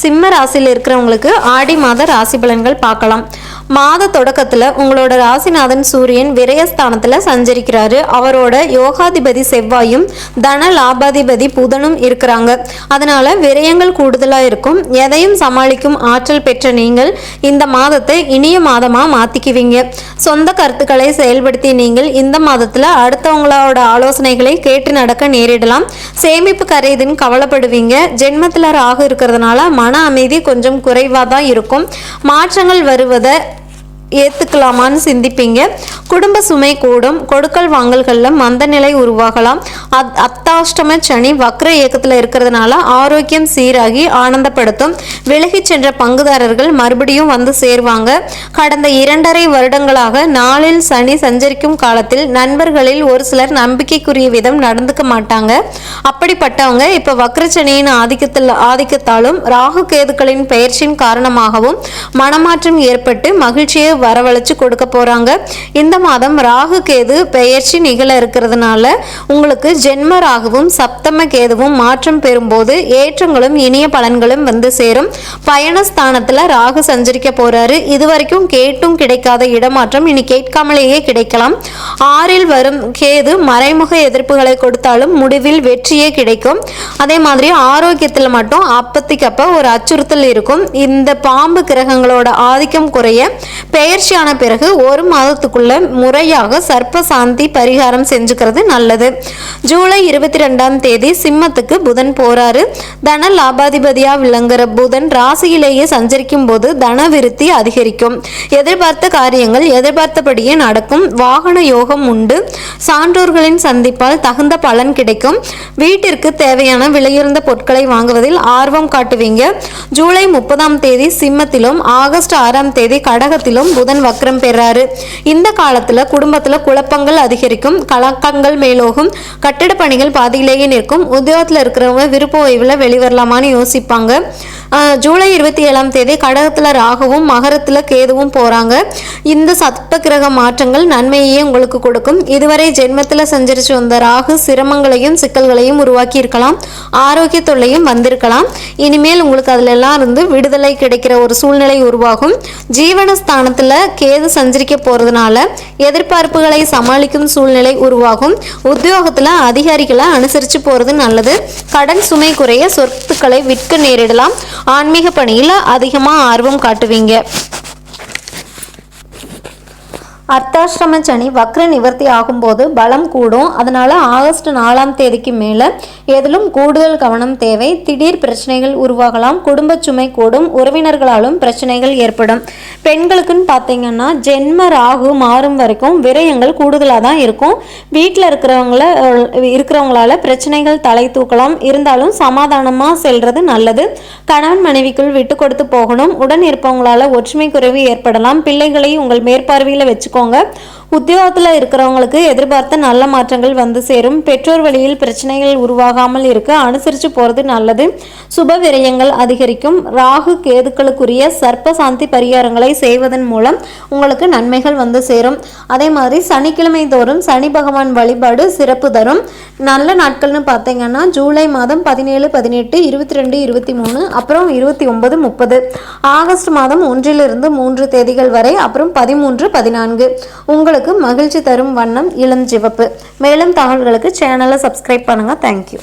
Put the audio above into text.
சிம்ம ராசியில் இருக்கிறவங்களுக்கு ஆடி மாத ராசி பலன்கள் பார்க்கலாம். மாத தொடக்கத்தில் உங்களோட ராசிநாதன் சூரியன் விரயஸ்தானத்தில் சஞ்சரிக்கிறாரு. அவரோட யோகாதிபதி செவ்வாயும் தன லாபாதிபதி புதனும் இருக்கிறாங்க. அதனால விரயங்கள் கூடுதலாக இருக்கும். எதையும் சமாளிக்கும் ஆற்றல் பெற்ற நீங்கள் இந்த மாதத்தை இனிய மாதமாக மாற்றிக்குவீங்க சொந்த கருத்துக்களை செயல்படுத்தி நீங்கள் இந்த மாதத்தில் அடுத்தவங்களோட ஆலோசனைகளை கேட்டு நடக்க நேரிடலாம். சேமிப்பு கரையுதுன்னு கவலைப்படுவீங்க. ஜென்மத்தில் ராகு இருக்கிறதுனால மன அமைதி கொஞ்சம் குறைவாக தான் இருக்கும். மாற்றங்கள் வருவதை ஏற்றுக்கலாமான்னு சிந்திப்பீங்க. குடும்ப சுமை கூடும். கொடுக்கல் வாங்கல்களில் மந்த நிலை உருவாகலாம். அத் அத்தாஷ்டம சனி வக்ர இயக்கத்தில் இருக்கிறதுனால ஆரோக்கியம் சீராகி ஆனந்தப்படுத்தும். விலகிச் சென்ற பங்குதாரர்கள் மறுபடியும் வந்து சேர்வாங்க. கடந்த இரண்டரை வருடங்களாக நாளில் சனி சஞ்சரிக்கும் காலத்தில் நண்பர்களில் ஒரு சிலர் நம்பிக்கைக்குரிய விதம் நடந்துக்க மாட்டாங்க. அப்படிப்பட்டவங்க இப்போ வக்ரச்சனியின் ஆதிக்கத்தில் ஆதிக்கத்தாலும் ராகு கேதுக்களின் பெயர்ச்சியின் காரணமாகவும் மனமாற்றம் ஏற்பட்டு மகிழ்ச்சியை வரவழைச்சு கொடுக்க போறாங்க. இந்த மாதம் ராகு கேது பெயர்ச்சி நிகழ இருக்கிறதுனால உங்களுக்கு ஜென்ம ராகுவும் சப்தம கேதுவும் மாற்றம் பெறும்போது ஏற்றங்களும் இனிய பலன்களும் வந்து சேரும். பயணஸ்தானத்துல ராகு சஞ்சரிக்க போறாரு. இதுவரைக்கும் கேட்டும் கிடைக்காத இடமாற்றம் இனி கேட்காமலேயே கிடைக்கலாம். ஆறில் வரும் கேது மறைமுக எதிர்ப்புகளை கொடுத்தாலும் முடிவில் வெற்றியே கிடைக்கும். அதே மாதிரி ஆரோக்கியத்தில் மட்டும் அப்பத்திக்கப்ப ஒரு அச்சுறுத்தல் இருக்கும். இந்த பாம்பு கிரகங்களோட ஆதிக்கம் குறைய பயிற்சியான பிறகு ஒரு மாதத்துக்குள்ள முறையாக சர்ப்ப சாந்தி பரிகாரம் செஞ்சுக்கிறது நல்லது. ஜூலை இருபத்தி ரெண்டாம் தேதி சிம்மத்துக்கு புதன் போறாரு. தன லாபாதிபதியா விளங்குற புதன் ராசியிலேயே சஞ்சரிக்கும் போது தன விருத்தி அதிகரிக்கும். எதிர்பார்த்த காரியங்கள் எதிர்பார்த்தபடியே நடக்கும். வாகன யோகம் உண்டு. சான்றோர்களின் சந்திப்பால் தகுந்த பலன் கிடைக்கும். வீட்டிற்கு தேவையான விலையுறந்த பொருட்களை வாங்குவதில் ஆர்வம் காட்டுவீங்க. ஜூலை முப்பதாம் தேதி சிம்மத்திலும் ஆகஸ்ட் ஆறாம் தேதி கடகத்திலும் புதன் வக்ரம் பெறாரு. இந்த காலத்துல குடும்பத்துல குழப்பங்கள் அதிகரிக்கும். கலக்கங்கள் மேலோகும். கட்டிட பணிகள் பாதியிலேயே நிற்கும். உத்தியோகத்துல இருக்கிறவங்க விருப்ப ஓய்வுல வெளிவரலாமான்னு யோசிப்பாங்க. ஜூலை இருபத்தி ஏழாம் தேதி கடகத்தில் ராகுவும் மகரத்தில் கேதுவும் போகிறாங்க இந்த சத்ப கிரக மாற்றங்கள் நன்மையே உங்களுக்கு கொடுக்கும். இதுவரை ஜென்மத்தில் சஞ்சரித்து வந்த ராகு சிரமங்களையும் சிக்கல்களையும் உருவாக்கி இருக்கலாம். ஆரோக்கிய தொல்லையும் வந்திருக்கலாம். இனிமேல் உங்களுக்கு அதுல எல்லாம் இருந்து விடுதலை கிடைக்கிற ஒரு சூழ்நிலை உருவாகும். ஜீவனஸ்தானத்தில் கேது சஞ்சரிக்க போகிறதுனால எதிர்பார்ப்புகளை சமாளிக்கும் சூழ்நிலை உருவாகும். உத்தியோகத்தில் அதிகாரிகளை அனுசரித்து போகிறது நல்லது. கடன் சுமை குறைய சொத்துக்களை விற்க நேரிடலாம். ஆன்மீக பணியில் அதிகமாக ஆர்வம் காட்டுவீங்க. அர்த்தாசிரம சனி வக்ர நிவர்த்தி ஆகும்போது பலம் கூடும். அதனால ஆகஸ்ட் நாலாம் தேதிக்கு மேலே எதிலும் கூடுதல் கவனம் தேவை. திடீர் பிரச்சனைகள் உருவாகலாம். குடும்ப சுமை கூடும். உறவினர்களாலும் பிரச்சனைகள் ஏற்படும். பெண்களுக்குன்னு பார்த்தீங்கன்னா ஜென்ம ராகு மாறும் வரைக்கும் விரயங்கள் கூடுதலாக தான் இருக்கும். வீட்டில் இருக்கிறவங்கள இருக்கிறவங்களால பிரச்சனைகள் தலை தூக்கலாம். இருந்தாலும் சமாதானமாக செல்றது நல்லது. கணவன் மனைவிக்குள் விட்டு கொடுத்து போகணும். உடன் இருப்பவங்களால ஒற்றுமை குறைவு ஏற்படலாம். பிள்ளைகளை உங்கள் மேற்பார்வையில் வச்சுக்கோங்க. உத்தியோகத்தில் இருக்கிறவங்களுக்கு எதிர்பார்த்த நல்ல மாற்றங்கள் வந்து சேரும். பெற்றோர் வழியில் பிரச்சனைகள் உருவாகாமல் இருக்க அனுசரித்து போகிறது நல்லது. சுப விரயங்கள் அதிகரிக்கும். ராகு கேதுக்களுக்குரிய சர்ப்ப சாந்தி பரிகாரங்களை செய்வதன் மூலம் உங்களுக்கு நன்மைகள் வந்து சேரும். அதே மாதிரி சனிக்கிழமை தோறும் சனி பகவான் வழிபாடு சிறப்பு தரும். நல்ல நாட்கள்னு பார்த்தீங்கன்னா ஜூலை மாதம் பதினேழு பதினெட்டு இருபத்தி ரெண்டு இருபத்தி மூணு அப்புறம் இருபத்தி ஒன்பது முப்பது. ஆகஸ்ட் மாதம் ஒன்றிலிருந்து மூன்று தேதிகள் வரை அப்புறம் பதிமூன்று பதினான்கு. உங்களுக்கு உங்களுக்கு மகிழ்ச்சி தரும் வண்ணம் இளம் சிவப்பு. மேலும் தகவல்களுக்கு சேனலை சப்ஸ்கிரைப் பண்ணுங்கள் தேங்க்யூ